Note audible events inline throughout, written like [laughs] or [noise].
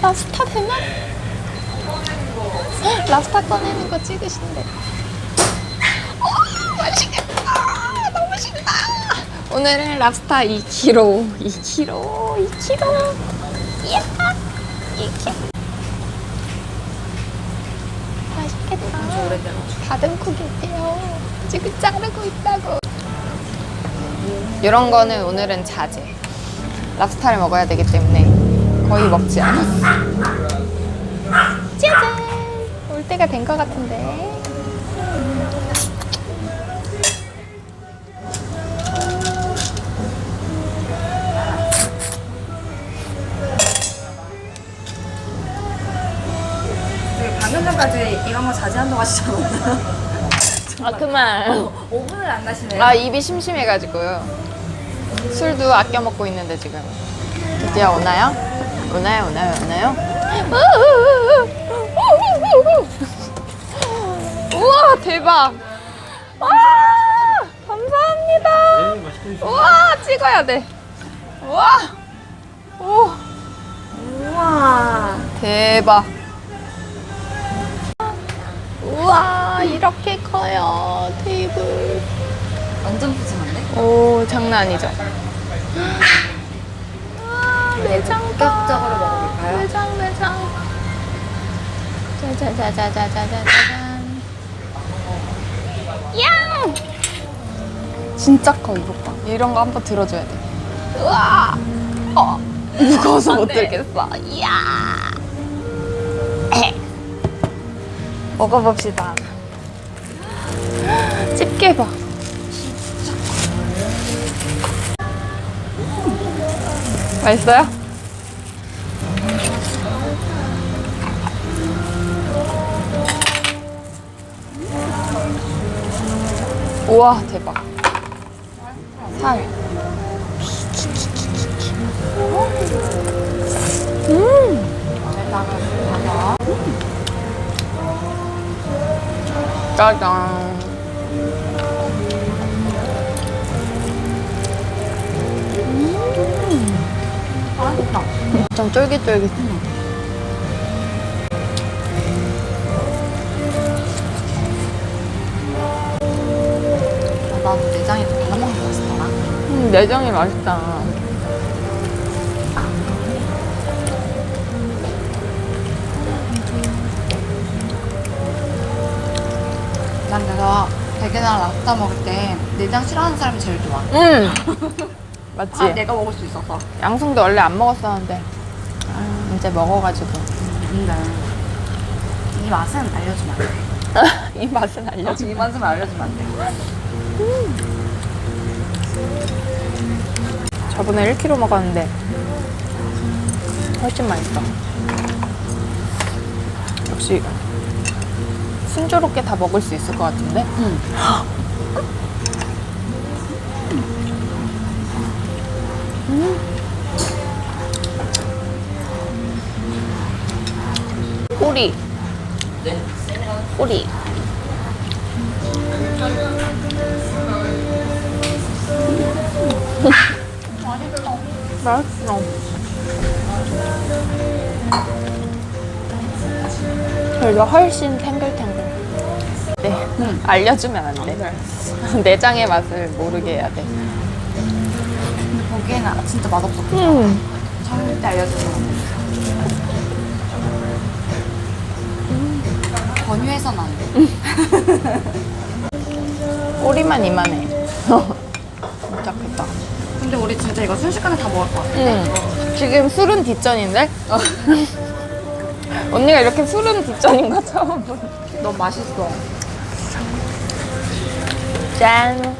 랍스타 되나? 랍스타 꺼내는 거 찍으신대. 오, 맛있겠다. 너무 신나. 오늘은 랍스타 2kg, 2kg, 2kg. 이야, 2kg. 맛있겠다. 다듬고 계세요. 지금 자르고 있다고. 이런 거는 오늘은 자제. 랍스타를 먹어야 되기 때문에 거의 먹지 않았어. 짜잔! 올 때가 된 것 같은데. 방금 전까지 이런 거 자제한다고 하시잖아요. [laughs] 아, 그만. 5분을 안 나시네요. 아, 입이 심심해가지고요. 술도 아껴 먹고 있는데 지금. 드디어 오나요? 오나요, 오나요, 오나요? [laughs] 우와, 대박! 와, 감사합니다. 우와, 찍어야 돼. 우와, 오, 우와. 대박. 우와, 이렇게 커요, 테이블. 완전 푸짐한데? 오 장난 아니죠? [laughs] 아, 매장 본격적으로 먹어볼까요? 매장 매장 짜자자자자자자잔. 양! 진짜 커 이거 봐. 이런 거 한번 들어줘야 돼. 우와! 어 무거워서 못 들겠어. 이야! 에. 먹어봅시다. 집게 봐 맛있어요? 우와 대박 살 음. 짜잔 맛있다. 좀 쫄깃쫄깃 나도 내장이 맛있더라. 음, 맛있다 난 내가 대게랑 랍스타 먹을 때 내장 싫어하는 사람이 제일 좋아. 음 [laughs] 맞지? 아, 내가 먹을 수 있어서. 양송도 원래 안 먹었었는데 아, 이제 먹어가지고 근데 이 맛은 알려주면 안 돼. [laughs] 이 맛은 알려줘 이 맛은 알려주면 안 돼. 저번에 1kg 먹었는데 훨씬 맛있어 역시 순조롭게 다 먹을 수 있을 것 같은데 응. 꼬리. 꼬리. 맛있어. 그래도 훨씬 탱글탱글. 네. 알려주면 안 돼. [laughs] 내장의 맛을 모르게 해야 돼 보기에는 진짜 맛없어. 음. 절대 알려주면 안 돼. 권유해서는 안 돼. 꼬리만 이만해 진짜 크다 근데 우리 진짜 이거 순식간에 다 먹을 것 같아. 응. 지금 술은 뒷전인데? [laughs] 언니가 이렇게 술은 뒷전인 거 처음. 너무 맛있어. 짠.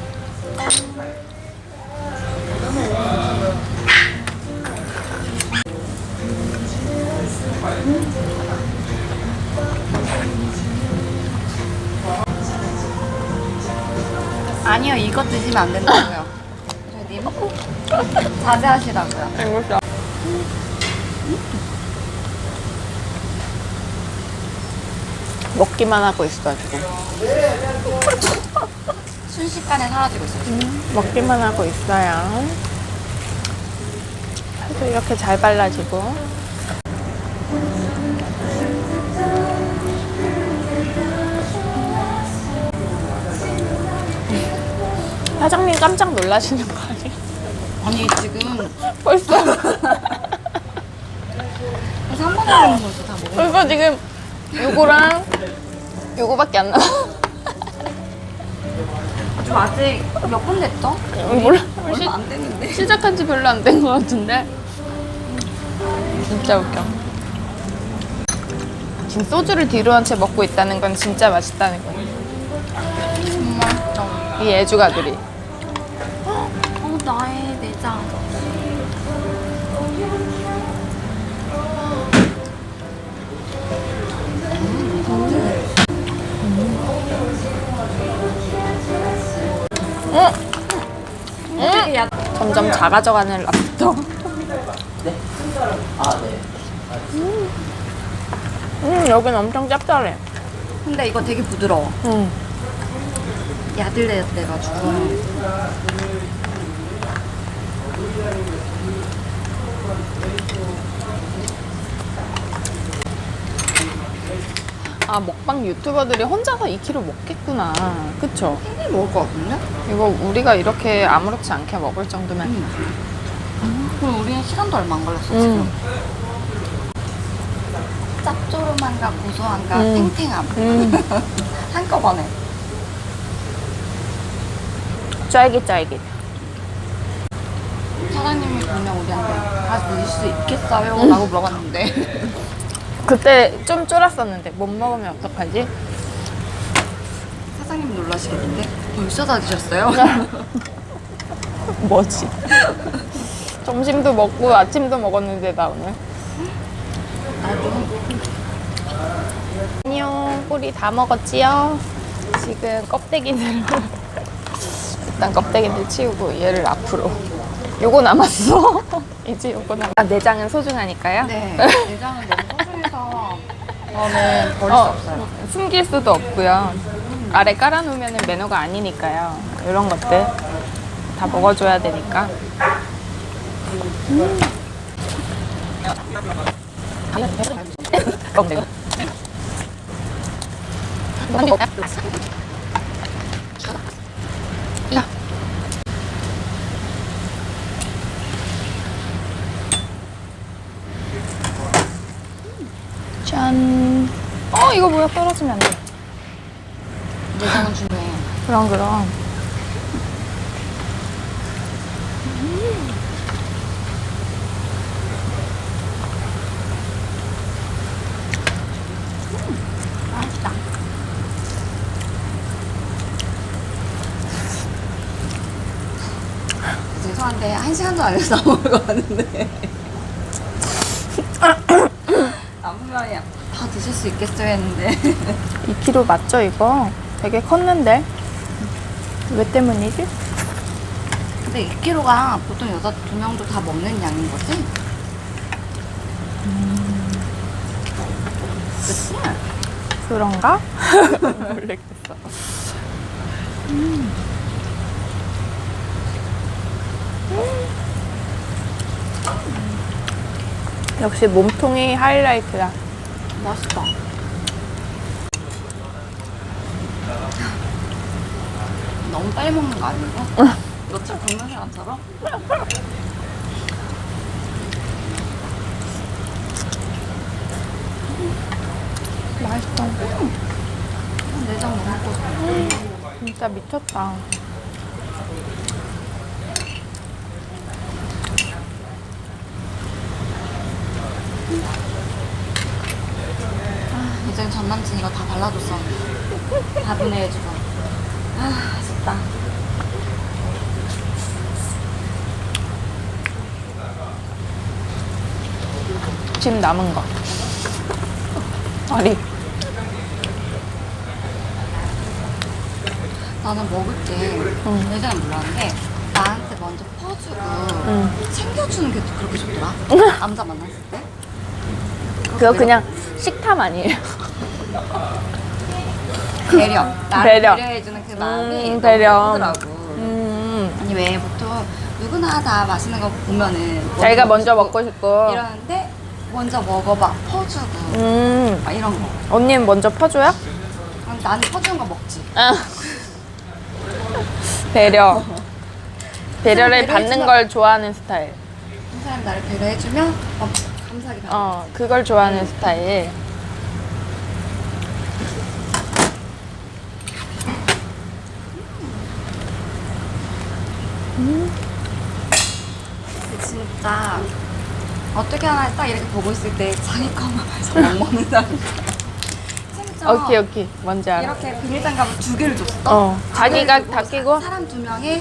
아니요, 이거 드시면 안 된다고요. 저님 자제하시라고요. 이거 먹기만 하고 있어 지금. [laughs] 순식간에 사라지고 있어요. 먹기만 하고 있어요. 이렇게 잘 발라지고. 사장님 깜짝 놀라시는 거 아니에요? 아니 지금 벌써. 그래서 한 번에 먹는 거죠 다 먹어. 벌써 지금 요거랑 요거밖에 안 나와. 좀 아직 몇 분 됐죠? 몰라. 얼마 안 됐는데. 시작한 지 별로 안된것 같은데. 진짜 웃겨. 지금 소주를 뒤로 한 채 먹고 있다는 건 진짜 맛있다는. 정말. 이 애주가들이. 어 나의 내장. 되게 야. 점점 작아져가는 랍스터. 음. 음, 여긴 엄청 짭짤해. 근데 이거 되게 부드러워. 음. 야들야들해가지고. 아, 먹방 유튜버들이 혼자서 2kg 먹겠구나. 그쵸? 충분히 먹을 것 같은데? 이거 우리가 이렇게 아무렇지 않게 먹을 정도면. 음. 그럼 우리는 시간도 얼마 안 걸렸어 음. 지금. 짭조름함과 고소함과 음. 탱탱함 음. [laughs] 한꺼번에. 쫄깃쫄깃. 사장님이 분명 우리한테 다 드실 수 있겠어요? 라고 물어봤는데 [laughs] 그때 좀 쫄았었는데 못 먹으면 어떡하지? 사장님 놀라시겠는데 벌써 다 드셨어요? [laughs] 뭐지? [laughs] 점심도 먹고 아침도 먹었는데 나 오늘. 안녕, 꼬리 다 먹었지요? 지금 껍데기들 일단 껍데기들 치우고 얘를 앞으로. 요거 남았어. [laughs] 이제 요거 남. 아, 내장은 소중하니까요. 네 [laughs] 내장은 너무 소중해서 저는 버릴 수 어, 없어요 숨길 수도 없고요. 아래 깔아놓으면 매너가 아니니까요. 이런 것들 다 먹어줘야 되니까. 껍데기. 짠. 어, 이거 뭐야? 떨어지면 안 돼. 내장은 중요해 그럼, 그럼. 맛있다 죄송한데 한 시간도 안 해서 다 [laughs] 먹을 것 같은데 아무말이 다 드실 수 있겠어요 했는데 [laughs] 2kg 맞죠, 이거? 되게 컸는데? 왜 때문이지? 근데 2kg가 보통 여자 두 명도 다 먹는 양인 거지? 그치? [laughs] 그런가? 모르겠어. 음. 역시 몸통이 하이라이트야. 맛있다. 너무 빨리 먹는 거 아니고? 며칠 굶는 사람처럼? 맛있어. 내장 너무 고소해. 진짜 미쳤다. 이제 전 남친 이거 다 발라줬어. 다 분해해주고. 아, 아쉽다. 지금 남은 거. 아리. 나는 먹을 때 응. 예전엔 몰랐는데 나한테 먼저 퍼주고 응. 챙겨주는 게 그렇게 좋더라. 남자 만났을 때. 그거 그냥 식탐 아니에요? 배려. 나를 배려. 배려 해주는 그 마음이 음, 너무 배려. 예쁘더라고. 음. 아니 왜 보통 누구나 다 맛있는 거 보면은 자기가 먼저 먹고 싶고. 이러는데 먼저 먹어봐 퍼주고 음. 막 이런 거. 언니는 먼저 퍼줘요? 그럼 나는 퍼주는 거 먹지. 아. 배려. 배려를 배려해주면- 받는 걸 좋아하는 스타일. 한 사람이 나를 배려해주면 어, 감사하게 받아. 어, 그걸 좋아하는 스타일. 근데 진짜 어떻게 하나 딱 이렇게 보고 있을 때 자기 거만 잘못 먹는 사람. 진짜 오케이, 오케이. 뭔지 알아. 이렇게 비닐장갑을 두 개를 줬어. 어, 자기가 다 끼고? 사람 두 명에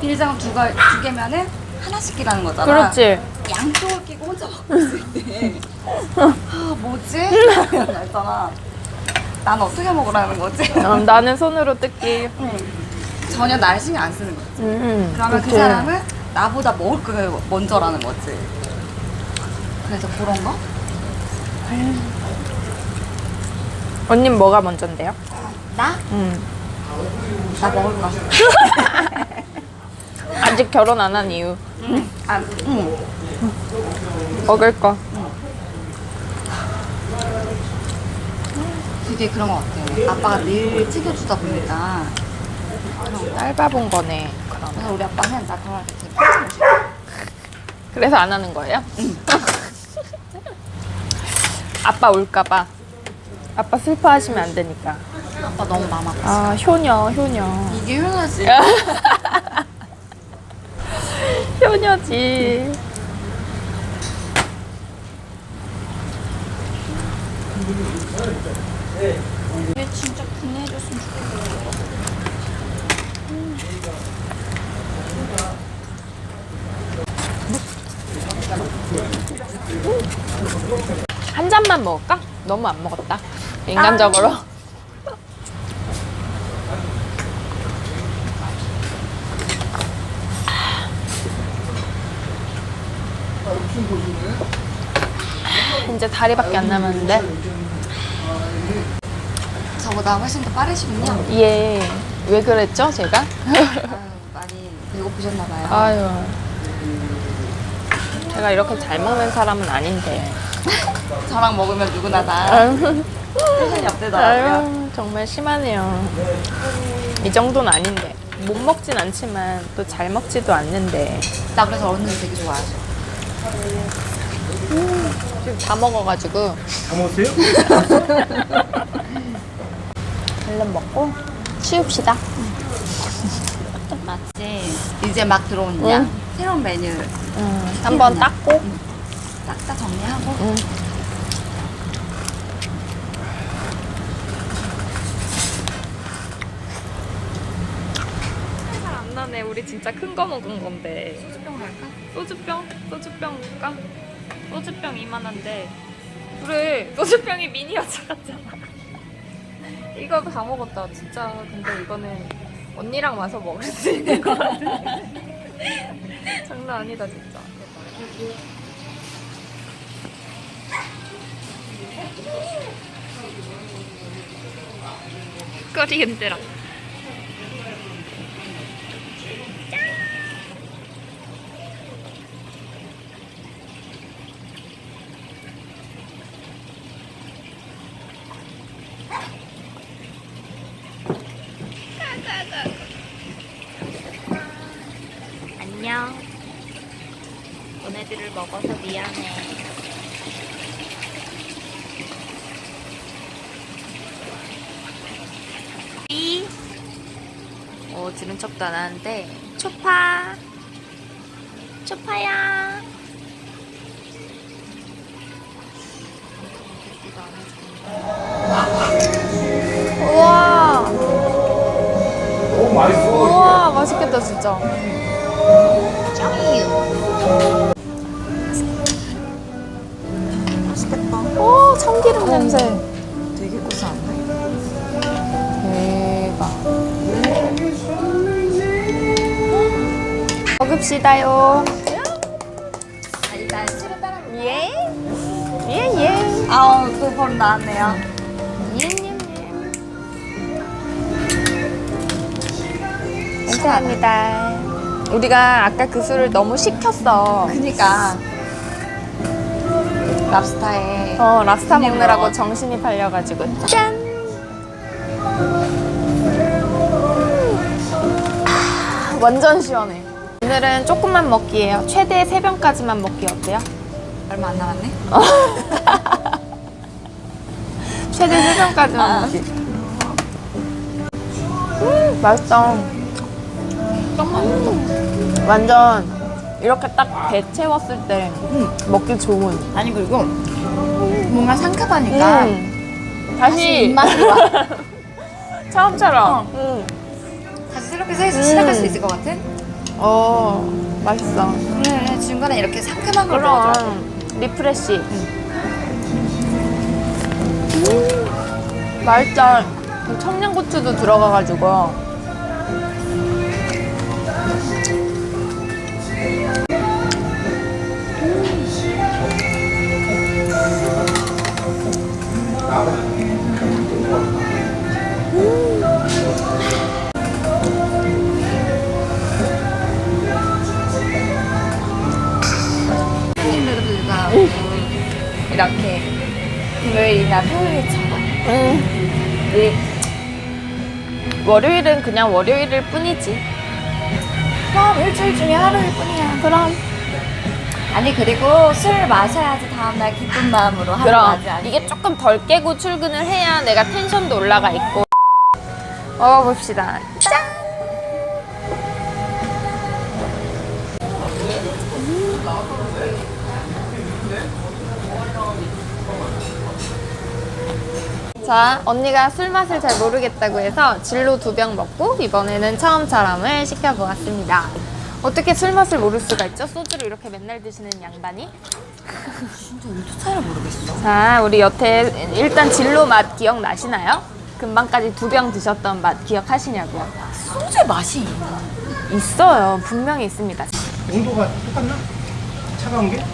비닐장갑 두, 가, 두 개면은 하나씩 끼라는 거잖아. 그렇지. 양쪽을 끼고 혼자 먹고 있을 때. [laughs] 아, 뭐지? 있잖아. 난 어떻게 먹으라는 거지? 어, 나는 손으로 뜯기. 전혀 날 신경 안 쓰는 거지. 음, 음, 그러면 그 그치. 사람은 나보다 먹을 거 먼저라는 거지. 그래서 그런 거? 언니 뭐가 먼저인데요? 나? 음. 나 먹을 거. [laughs] 아직 결혼 안 한 이유. 응. 아, 응. 먹을 거. 되게 그런 거 같아. 아빠가 늘 챙겨주다 보니까. 짧아본 거네. 그럼. 그래서 우리 아빠는 나때 되게 편지 오시고. 그래서 안 하는 거예요? [laughs] 아빠 올까봐. 아빠 슬퍼하시면 안 되니까. 아빠 너무 마음 아파. 아, 효녀, 효녀. 이게 효녀지. [laughs] 효녀지. 얘 진짜 분해해줬으면 좋겠어. 한 잔만 먹을까? 너무 안 먹었다. 인간적으로. 이제 다리밖에 안 남았는데. 저보다 훨씬 더 빠르시군요. 예. 왜 그랬죠, 제가? 아유, 많이 배고프셨나 봐요. 아유. 제가 이렇게 잘 먹는 사람은 아닌데. 저랑 먹으면 누구나 다 텐션이 업되더라고요. 아유, 정말 심하네요. 이 정도는 아닌데. 못 먹진 않지만 또 잘 먹지도 않는데. 나 그래서 언니 되게 좋아하죠. 지금 다 먹어가지고. 다 먹었어요? [laughs] 얼른 먹고 치웁시다. 맞지? 이제 막 들어온 양. 응. 새로운 메뉴 음, 한번 닦고. 딱딱 정리하고. 응. 안 나네. 우리 진짜 큰 거 먹은 건데. 소주병 갈까? 소주병? 소주병 먹까? 소주병 이만한데. 그래, 소주병이 미니 여자 같잖아. 이거 다 먹었다, 진짜. 근데 이거는 언니랑 와서 먹을 수 있는 거 같아. [laughs] 장난 아니다, 진짜. 꼬리 흔들어. 너네들을 먹어서 미안해. 삐. 어, 들은 척도 안 하는데. 초파. 초파야. 우와. 오 맛있어. 우와, 맛있겠다, 진짜. 짱이유. 오, 참기름 냄새. 되게 고소한데? 대박. 먹읍시다요. 따라 예. 예, 예. 아우, 또 버릇 나왔네요. 예, 예, 예. 감사합니다. 우리가 아까 그 술을 너무 식혔어. 그니까. 랍스타에. 어, 랍스타 먹느라고. 정신이 팔려가지고. 짠! 아, 완전 시원해. 오늘은 조금만 먹기예요. 최대 3병까지만 먹기 어때요? 얼마 안 남았네? [laughs] 최대 3병까지만 먹기. 음, 맛있다. 딱 맛있어. 완전 이렇게 딱 배 채웠을 때 먹기 좋은. 아니 그리고 뭔가 상큼하니까 음. 다시 입맛이 와. [laughs] 처음처럼. 음. 다시 새롭게 시- 시작할 수 있을 것 같은? 어, 맛있어. 그래 중간에 이렇게 상큼한 걸. 그럼 리프레시. 음. 맛있다. 청양고추도 들어가가지고. 손님들과 이렇게 금요일이나 토요일처럼 음. 이 월요일은 그냥 월요일일 뿐이지. 그럼 일주일 중에 하루일 뿐이야 그럼. 아니 그리고 술 마셔야지 다음날 기쁜 마음으로 하루 그럼 맞이하지 이게 조금 덜 깨고 출근을 해야 내가 텐션도 올라가 있고. 먹어봅시다. 짠! 자 언니가 술 맛을 잘 모르겠다고 해서 진로 두 병 먹고 이번에는 처음처럼을 시켜보았습니다 어떻게 술 맛을 모를 수가 있죠? 소주를 이렇게 맨날 드시는 양반이? 진짜 온도 차이를 모르겠어 자, 우리 여태 일단 진로 맛 기억나시나요? 금방까지 두 병 드셨던 맛 기억하시냐고요? 소주의 맛이 있어요. 분명히 있습니다. 온도가 똑같나? 차가운 게?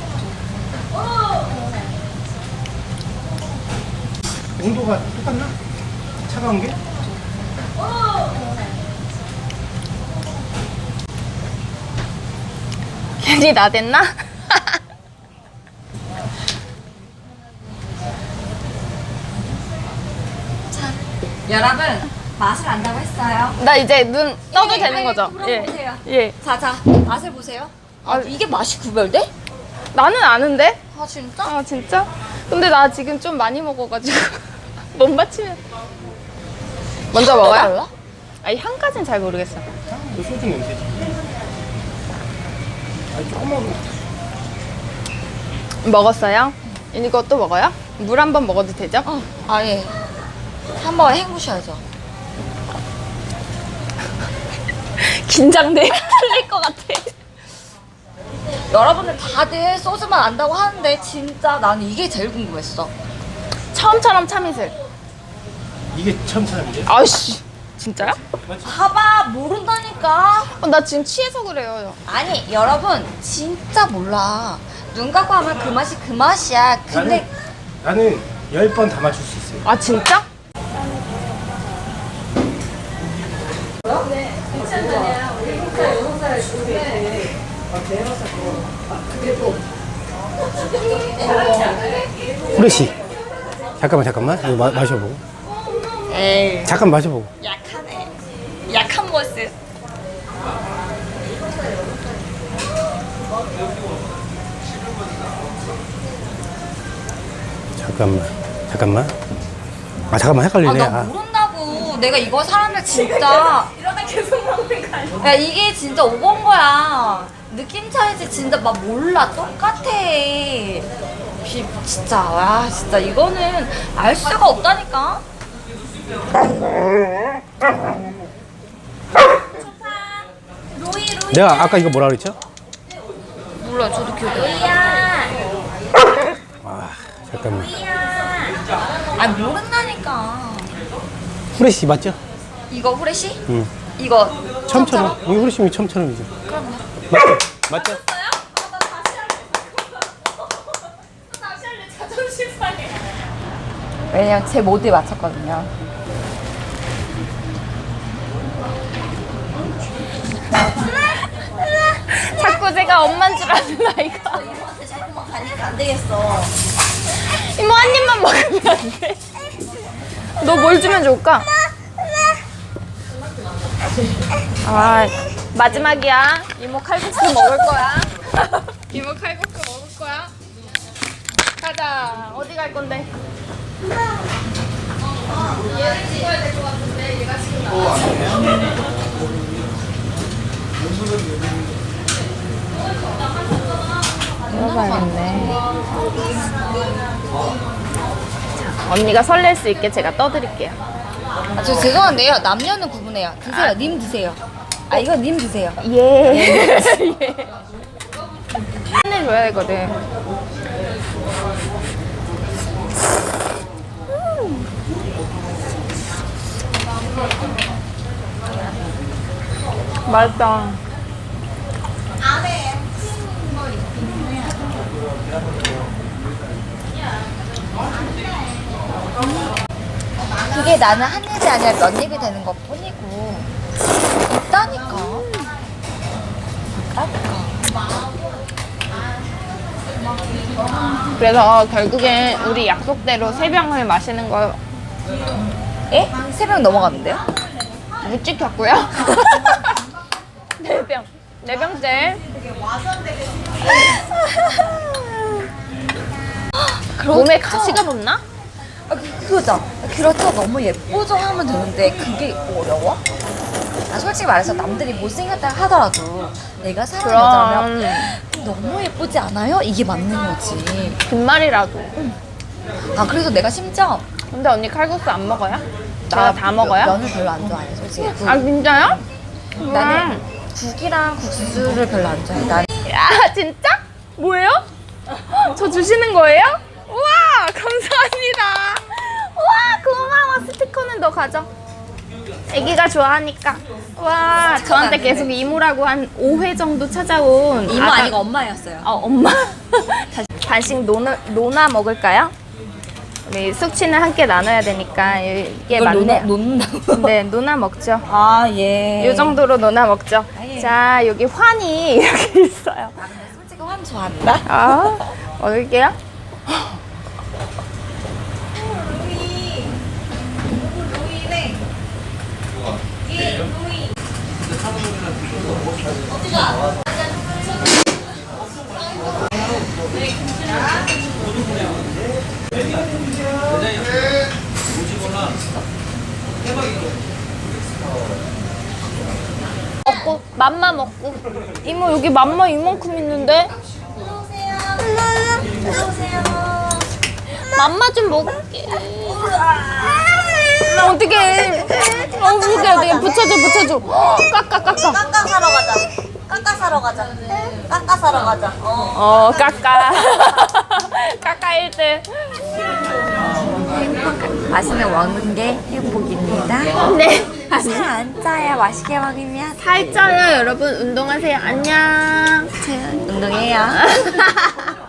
온도가 똑같나? 차가운 게? 괜히 나댔나? 여러분 맛을 안다고 했어요 나 이제 눈 떠도 예, 되는 아니, 거죠? 물어보세요. 예. 자자 맛을 보세요 아, 이게 맛이 구별돼? 나는 아는데? 아 진짜? 아, 진짜? 근데 나 지금 좀 많이 먹어가지고. [laughs] 못 맞히면. 먼저 먹어요? 달라? 아니, 향까진 잘 모르겠어. 그 소주 냄새지. 아니 조금만 먹었어요? 이거 또 먹어요? 물 한 번 먹어도 되죠? 어 아니 한번 헹구셔야죠 [laughs] 긴장돼. 틀릴 것 같아. 여러분들 다들 소주만 안다고 하는데 진짜 나는 이게 제일 궁금했어 처음처럼 참이슬. 이게 처음 사람인데? 아씨. 진짜요? 봐봐 모른다니까 어, 나 지금 취해서 그래요. 아니 여러분 진짜 몰라 눈 감고 하면 그 맛이 그 맛이야 근데 나는 열 번 다 맞출 수 있어요. 아, 진짜? 후레쉬. 잠깐만 잠깐만 이거 마, 마셔보고. 에이. 잠깐 마셔보고. 약하네. 약한 모습 잠깐만. 잠깐만. 아 잠깐만 헷갈리네. 아나 아, 모른다고. 내가 이거 사람들 진짜. 이러다 계속 먹는 거 아니야? 야 이게 진짜 오본 거야. 느낌 차이지 진짜 막 몰라. 똑같아. 비, 진짜. 와 진짜 이거는 알 수가 없다니까 내가 아까 이거 뭐라 그랬죠? 몰라 저도 기억이 안아 잠깐만. 나. 아 모른다니까 후레쉬 맞죠? 이거 후레쉬? 응. 이거 처음처럼. 이게 후레쉬면 처음처럼이죠. 맞죠? 맞죠? [laughs] 왜냐면 제 모드에 맞췄거든요 자꾸 제가 엄만 줄 아는 아이가. 이모한테 자꾸만 가니까 안 되겠어 이모 한 입만 먹으면 안 돼? 너 뭘 주면 좋을까? 아, 마지막이야. 이모 칼국수 먹을 거야. [laughs] 이모 칼국수 먹을 거야. 가자. 어디 갈 건데? 얘를 찍어야 될 것 같은데 얘가 지금 나. 먹어봐야겠네. 자, 언니가 설렐 수 있게 제가 떠드릴게요. 아, 저 죄송한데요. 남녀는 구분해요. 드세요. 님 드세요. 아, 이거 님 드세요. 예. 예. [laughs] 해줘야 되거든. 맛있다. 그게 나는 한 입이 아니라 몇 입이 되는 것 뿐이고. 있다니까. 있다니까. 그래서 결국엔 우리 약속대로 세 병을 마시는 거 못 에? 새벽 넘어갔는데요? 지켰고요. [laughs] 네 병. 네 병째. 몸에 가시가 붙나? 아, 그, 그거죠. 그렇죠. 너무 예쁘죠 하면 되는데 그게 어려워? 아, 솔직히 말해서 남들이 못생겼다 하더라도 내가 사랑하는 여자라면 그럼 너무 예쁘지 않아요? 이게 맞는 거지. 빈말이라도. 아 그래서 내가 심지어 근데 언니 칼국수 안 먹어요? 나 다 먹어요? 면을 별로 안 좋아해 솔직히. 국, 아 진짜요? 나는 국이랑 국수를 별로 안 좋아해. 난 야 진짜? 뭐예요? 저 주시는 거예요? 우와 감사합니다. 우와 고마워 스티커는 너 가져. 애기가 좋아하니까. 와 저한테 계속 이모라고 한 5회 정도 찾아온 이모 아가- 아니고 엄마였어요. 어 엄마. [laughs] 다시 간식 노나, 노나 먹을까요? 우리 숙취는 함께 나눠야 되니까 이게 맞네요. 놓는다고? 네 노나 먹죠. 아 예. 이 정도로 노나 먹죠. 아, 예. 자 여기 환이 [laughs] 이렇게 있어요. 아, 근데 솔직히 환 좋아한다. 아, 먹을게요. 먹고 맘마 먹고 이모 여기 맘마 이만큼 있는데 맘마 좀 먹을게. 어떻게? 어, 어떻게 어떻게 붙여줘 붙여줘. 깎아 깎아. 깎아 사러 가자. 깎아 사러 가자. 깎아 사러 가자. 어. 어 깎아. [laughs] 깎아 1등. 맛있는 먹는 게 행복입니다. 네. 맛있게 안 짜야 맛있게 먹으면 살쪄요 여러분 운동하세요 안녕. 운동해요. [laughs]